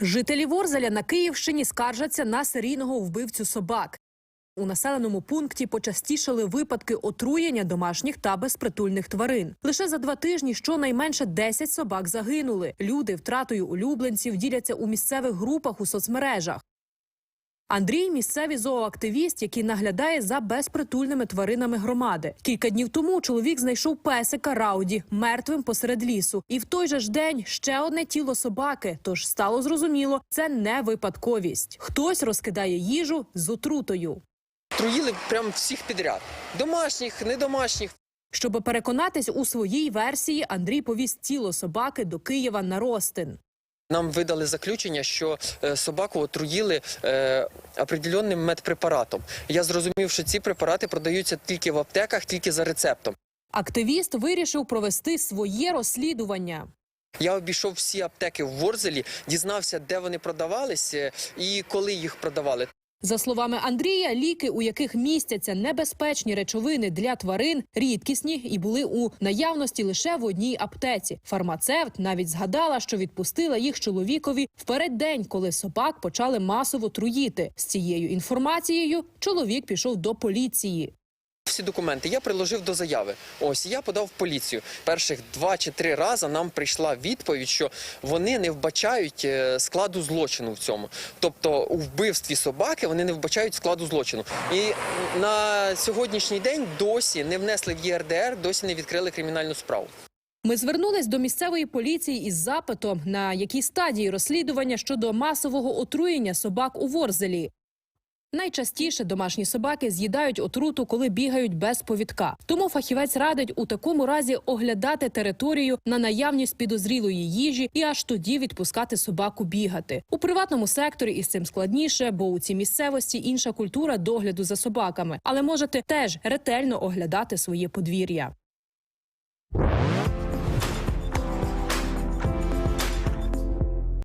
Жителі Ворзеля на Київщині скаржаться на серійного вбивцю собак. У населеному пункті почастішали випадки отруєння домашніх та безпритульних тварин. Лише за два тижні щонайменше 10 собак загинули. Люди втратою улюбленців діляться у місцевих групах у соцмережах. Андрій місцевий зооактивіст, який наглядає за безпритульними тваринами громади. Кілька днів тому чоловік знайшов песика Рауді мертвим посеред лісу. І в той же ж день ще одне тіло собаки. Тож стало зрозуміло, це не випадковість. Хтось розкидає їжу з отрутою. Труїли прям всіх підряд. Домашніх, недомашніх. Щоб переконатись у своїй версії, Андрій повіз тіло собаки до Києва на Ростин. Нам видали заключення, що е, собаку отруїли е, определенним медпрепаратом. Я зрозумів, що ці препарати продаються тільки в аптеках, тільки за рецептом. Активіст вирішив провести своє розслідування. Я обійшов всі аптеки в Ворзелі, дізнався, де вони продавались е, і коли їх продавали. За словами Андрія, ліки, у яких містяться небезпечні речовини для тварин, рідкісні і були у наявності лише в одній аптеці. Фармацевт навіть згадала, що відпустила їх чоловікові в переддень, коли собак почали масово труїти. З цією інформацією чоловік пішов до поліції. Всі документи я приложив до заяви. Ось я подав в поліцію. Перших два чи три рази нам прийшла відповідь, що вони не вбачають е, складу злочину в цьому. Тобто у вбивстві собаки вони не вбачають складу злочину. І на сьогоднішній день досі не внесли в ЄРДР, досі не відкрили кримінальну справу. Ми звернулись до місцевої поліції із запитом, на якій стадії розслідування щодо масового отруєння собак у Ворзелі. Найчастіше домашні собаки з'їдають отруту, коли бігають без повідка. Тому фахівець радить у такому разі оглядати територію на наявність підозрілої їжі і аж тоді відпускати собаку бігати. У приватному секторі із цим складніше, бо у цій місцевості інша культура догляду за собаками. Але можете теж ретельно оглядати своє подвір'я.